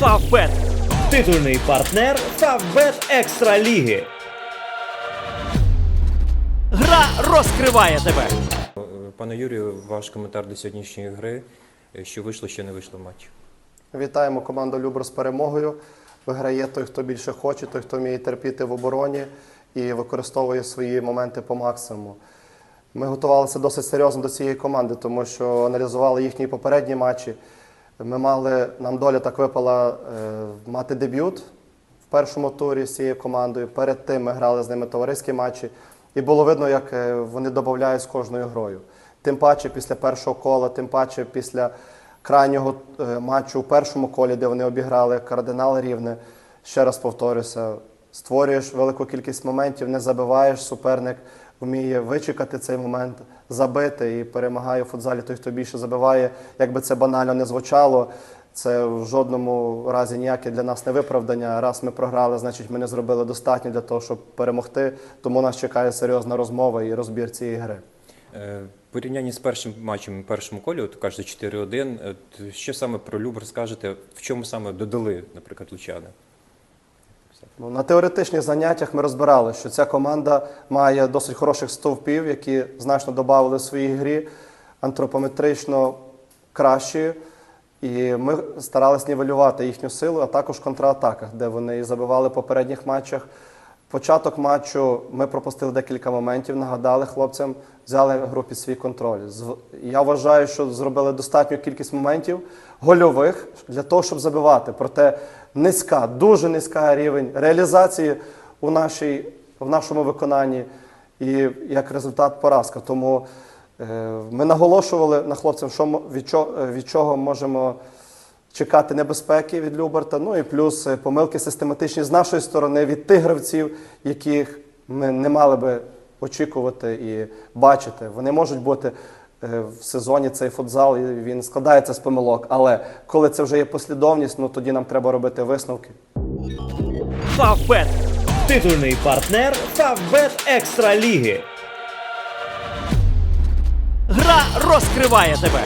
Фавбет. Титульний партнер Фавбет Екстра Ліги. Гра розкриває тебе. Пане Юрію, ваш коментар до сьогоднішньої гри, що вийшло, що не вийшло в матчі. Вітаємо команду Любр з перемогою. Виграє той, хто більше хоче, той, хто вміє терпіти в обороні і використовує свої моменти по максимуму. Ми готувалися досить серйозно до цієї команди, тому що аналізували їхні попередні матчі. Ми мали, нам доля так випала е, мати дебют в першому турі з цією командою. Перед тим ми грали з ними товариські матчі, і було видно, як е, вони додають з кожною грою. Тим паче після першого кола, тим паче після крайнього е, матчу у першому колі, де вони обіграли кардинал рівне. Ще раз повторюся, створюєш велику кількість моментів, не забиваєш, суперник вміє вичекати цей момент, забити і перемагає у футзалі той, хто більше забиває. Якби це банально не звучало, це в жодному разі ніяке для нас не виправдання. Раз ми програли, значить ми не зробили достатньо для того, щоб перемогти. Тому нас чекає серйозна розмова і розбір цієї гри. Е, порівнянні з першим матчем у першому колі, от кажете 4-1, е, що саме про Любр скажете, в чому саме додали, наприклад, лучани? Ну, на теоретичних заняттях ми розбирали, що ця команда має досить хороших стовпів, які значно додали в своїй грі антропометрично кращі. І ми старалися нівелювати їхню силу, а також контратаках, де вони забивали в попередніх матчах. Початок матчу ми пропустили декілька моментів, нагадали хлопцям, взяли гру під свій контроль. Я вважаю, що зробили достатню кількість моментів гольових для того, щоб забивати. Проте низька, дуже низька рівень реалізації у нашій, в нашому виконанні і як результат поразка. Тому е, ми наголошували на хлопцям, що чого, від чого можемо чекати небезпеки від Люберта. Ну і плюс е, помилки систематичні з нашої сторони від тих гравців, яких ми не мали би очікувати і бачити. Вони можуть бути е, в сезоні цей футзал, він складається з помилок. Але коли це вже є послідовність, ну тоді нам треба робити висновки. Фавбет. Титульний партнер Фавбет Екстра Ліги. Гра розкриває тебе.